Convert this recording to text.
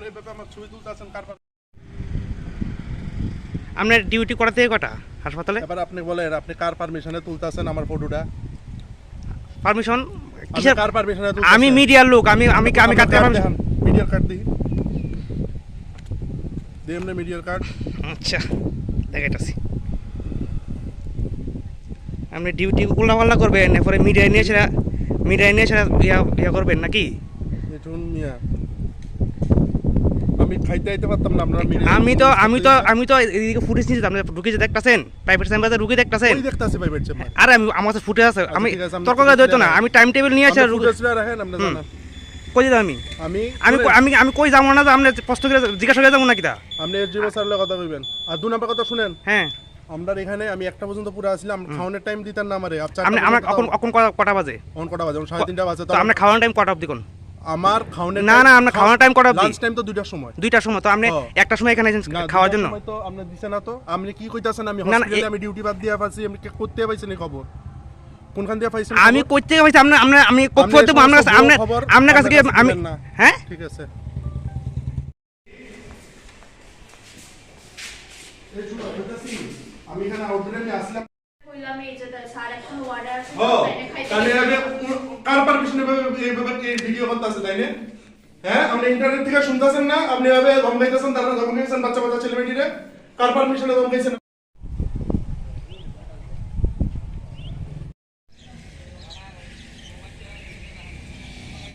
আপনি আমার ছবি তুলতেছেন আপনার ডিউটি থেকে কটা হাসপাতালে? এবার আপনি বলেন আপনি কার পারমিশনে তুলতেছেন আমার ফটোটা পারমিশন কিসের কার পারমিশনে আমি মিডিয়ার লোক আমি আমি আমি কাটতে পারমিশন মিডিয়ার কার্ড দিই। এমনি মিডিয়ার কার্ড আচ্ছা দেখাইতেছি। আপনি ডিউটি উল্টা পাল্টা করবেন এরপরে মিডিয়ায় নিয়ে সেটা মিডিয়ায় নিয়ে সেটা ইয়া ইয়া করবেন নাকি? মিয়া। আমি খাইতে আইতে পারতাম না আপনার আমি তো আমি তো আমি তো এদিকে ফুটেজ নিয়েছি আপনি ঢুকে যে দেখতেছেন প্রাইভেট চেম্বারে ঢুকে দেখতেছেন। ওই দেখতাছি প্রাইভেট চেম্বার আরে আমি আমার কাছে ফুটে আছে আমি আপনি তর্ক footage করে দিত না দেখান। আমি টাইম টেবিল নিয়ে আসি আর রাখেন আপনি হুম। জানান। কই দিতাম আমি? আমি আমি আমি আমি কই যাব না আপনি প্রশ্ন করে জিজ্ঞাসা করে যাব না আপনি স্যারের কথা কইবেন। আর দু নাম্বার কথা শুনেন। হ্যাঁ। আমরা এখানে আমি একটা পর্যন্ত পুরো আসলাম খাওয়ানোর টাইম দিতেন না আমারে। আপনি আমার এখন এখন কটা- বাজে? অন কটা বাজে এখন সাড়ে তিনটা বাজে তো আপনি খাওয়ানোর টাইম কটা অবধি কোন? আমার খাওয়ানোর না, না, আপনার খাওয়ানোর time কটা? লাঞ্চ টাইম তো দুইটার সময়। দুইটার সময় তো আপনি। একটা সময় এখানে খাওয়ার জন্য? তো আপনি দিছে না তো। আপনি কি কইতাছেন? আমি হসপিটালে আমি ডিউটি বাদ দিয়া পাইছি আমি কে- করতে পাইছি না খবর? কোনখান দিয়ে পাইছেন আমি খবর? করতে পারছি আপনার আপনার আমি আপনি কখন দেবো এই আপনার সমস্ত আপনার আপনার কাছে কি আমি হ্যাঁ? ঠিক আছে। এই আমি এখানে আমি আসলাম। ও তাহলে আগে কার পারমিশনে এইভাবে এই ভিডিও করতেছে তাই না? হ্যাঁ আপনি ইন্টারনেট থেকে শুনতেছেন না আপনি এভাবে ধমকাইতেছেন তারপরে ধমকাইছেন বাচ্চা বাচ্চা ছেলে মেয়েটিরে কার পারমিশনে ধমকাইছেন?